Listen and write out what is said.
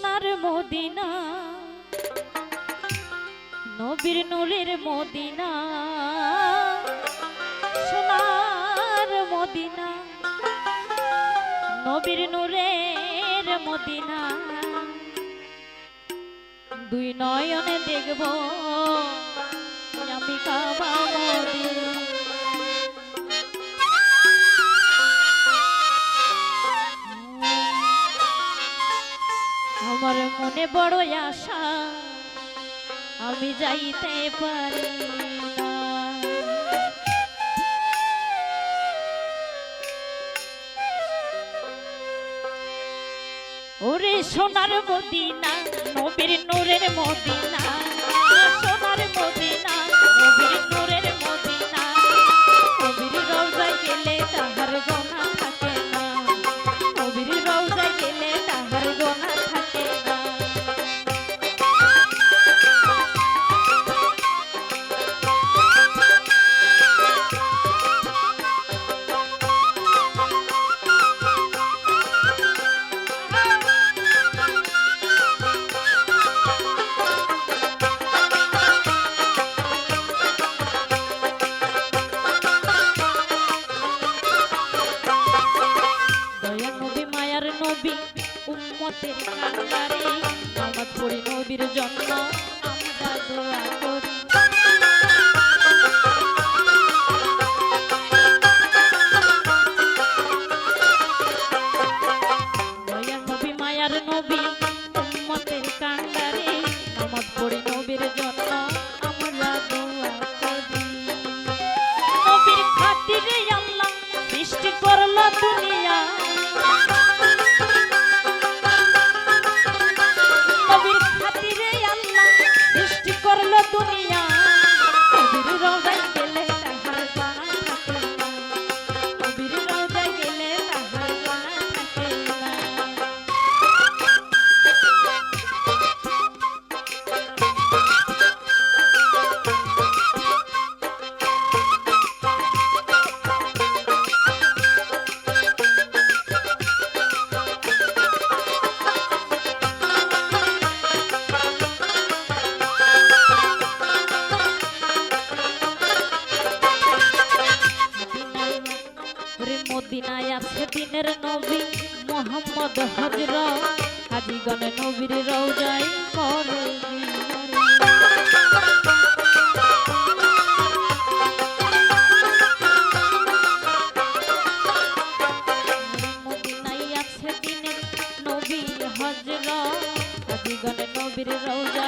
সোনার মদিনা, নবীর নুরের মদিনা, সোনার মদিনা, নবীর নুরের মদিনা। দুই নয়নে দেখব আমি কাবা মনে বড় আশা আমি যাইতে পারি ওরে সোনার মদিনা নবীর নূরের মদিনা কান্নারে নামাজ পড়ি নবীর জন্য মদিনায় আছে দিনের নবী মোহাম্মদ হজর। হাজিগণ নবীর রৌজাই করে নবীর রৌজা